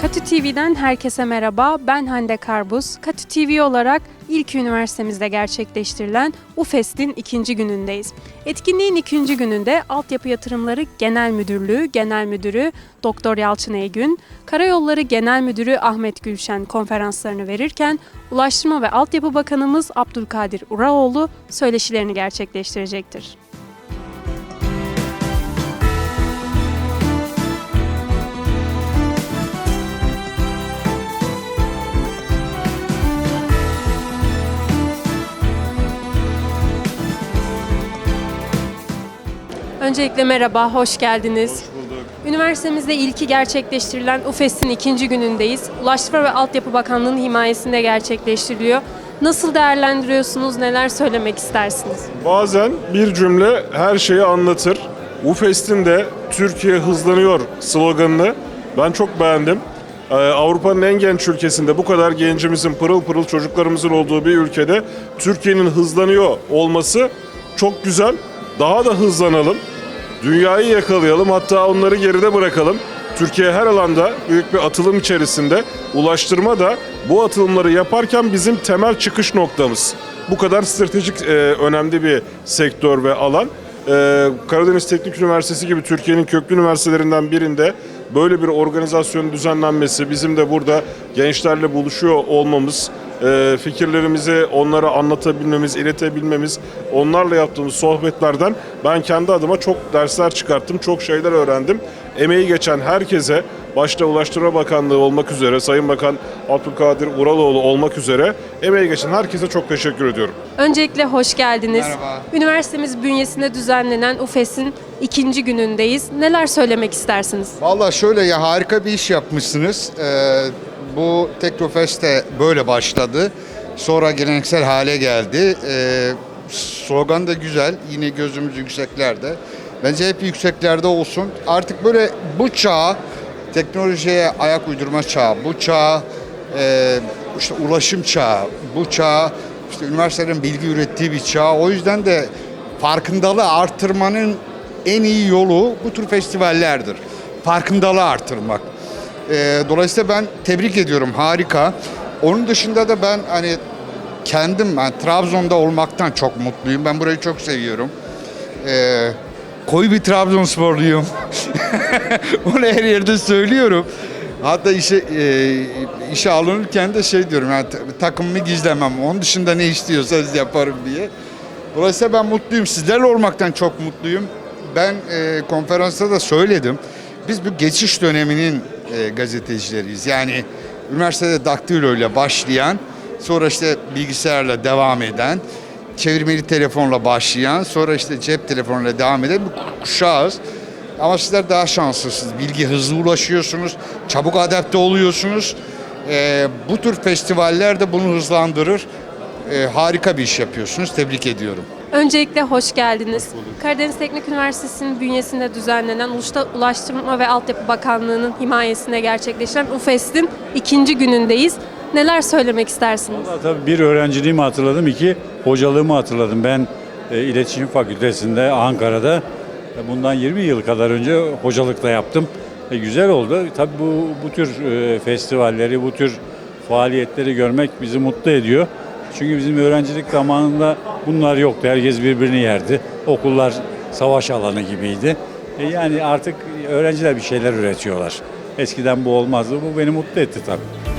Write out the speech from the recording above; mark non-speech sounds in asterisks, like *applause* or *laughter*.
Katü TV'den herkese merhaba. Ben Hande Karbuz. Katü TV olarak ilk üniversitemizde gerçekleştirilen UFES'in ikinci günündeyiz. Etkinliğin ikinci gününde Altyapı Yatırımları Genel Müdürlüğü Genel Müdürü Doktor Yalçın Eygün, Karayolları Genel Müdürü Ahmet Gülşen konferanslarını verirken Ulaştırma ve Altyapı Bakanımız Abdülkadir Uraoğlu söyleşilerini gerçekleştirecektir. Öncelikle merhaba, hoş geldiniz. bulduk. Üniversitemizde ilki gerçekleştirilen UFES'in ikinci günündeyiz. Ulaştırma ve Altyapı Bakanlığı'nın himayesinde gerçekleştiriliyor. Nasıl değerlendiriyorsunuz, neler söylemek istersiniz? Bazen bir cümle her şeyi anlatır. UFES'in de Türkiye hızlanıyor sloganını ben çok beğendim. Ee, Avrupa'nın en genç ülkesinde bu kadar gencimizin, pırıl pırıl çocuklarımızın olduğu bir ülkede Türkiye'nin hızlanıyor olması çok güzel. Daha da hızlanalım. Dünyayı yakalayalım hatta onları geride bırakalım. Türkiye her alanda büyük bir atılım içerisinde. Ulaştırma da bu atılımları yaparken bizim temel çıkış noktamız. Bu kadar stratejik e, önemli bir sektör ve alan. E, Karadeniz Teknik Üniversitesi gibi Türkiye'nin köklü üniversitelerinden birinde böyle bir organizasyonun düzenlenmesi, bizim de burada gençlerle buluşuyor olmamız, e, fikirlerimizi onlara anlatabilmemiz, iletebilmemiz, onlarla yaptığımız sohbetlerden ben kendi adıma çok dersler çıkarttım, çok şeyler öğrendim. Emeği geçen herkese, başta Ulaştırma Bakanlığı olmak üzere, Sayın Bakan Abdülkadir Uraloğlu olmak üzere emeği geçen herkese çok teşekkür ediyorum. Öncelikle hoş geldiniz. Merhaba. Üniversitemiz bünyesinde düzenlenen UFES'in ikinci günündeyiz. Neler söylemek istersiniz? Valla şöyle ya harika bir iş yapmışsınız. Ee, bu Teknofest böyle başladı. Sonra geleneksel hale geldi. Ee, slogan da güzel. Yine gözümüz yükseklerde. Bence hep yükseklerde olsun. Artık böyle bu çağ teknolojiye ayak uydurma çağı, bu çağ e, işte ulaşım çağı, bu çağ işte üniversitelerin bilgi ürettiği bir çağ. O yüzden de farkındalığı artırmanın en iyi yolu bu tür festivallerdir. Farkındalığı artırmak. Ee, dolayısıyla ben tebrik ediyorum. Harika. Onun dışında da ben hani kendim ben Trabzon'da olmaktan çok mutluyum. Ben burayı çok seviyorum. Ee, koyu bir Trabzonsporluyum. *laughs* Onu her yerde söylüyorum. Hatta işe e, işe alınırken de şey diyorum yani ta- takımımı gizlemem. Onun dışında ne istiyorsanız yaparım diye. Dolayısıyla ben mutluyum. Sizlerle olmaktan çok mutluyum. Ben e, konferansta da söyledim. Biz bu geçiş döneminin e, gazetecileriyiz. Yani üniversitede daktilo ile başlayan, sonra işte bilgisayarla devam eden, çevirmeli telefonla başlayan, sonra işte cep telefonuyla devam eden bir kuşağız. Ama sizler daha şanslısınız. Bilgi hızlı ulaşıyorsunuz, çabuk adapte oluyorsunuz. E, bu tür festivaller de bunu hızlandırır. E, harika bir iş yapıyorsunuz. Tebrik ediyorum. Öncelikle hoş geldiniz. Karadeniz Teknik Üniversitesi'nin bünyesinde düzenlenen Ulaşta- Ulaştırma ve Altyapı Bakanlığı'nın himayesinde gerçekleşen UFES'in ikinci günündeyiz. Neler söylemek istersiniz? Valla Tabii bir öğrenciliğimi hatırladım, iki hocalığımı hatırladım. Ben e, İletişim Fakültesi'nde Ankara'da e, bundan 20 yıl kadar önce hocalık da yaptım. E, güzel oldu. Tabii bu, bu tür e, festivalleri, bu tür faaliyetleri görmek bizi mutlu ediyor. Çünkü bizim öğrencilik zamanında bunlar yoktu. Herkes birbirini yerdi. Okullar savaş alanı gibiydi. E, yani artık öğrenciler bir şeyler üretiyorlar. Eskiden bu olmazdı. Bu beni mutlu etti tabii.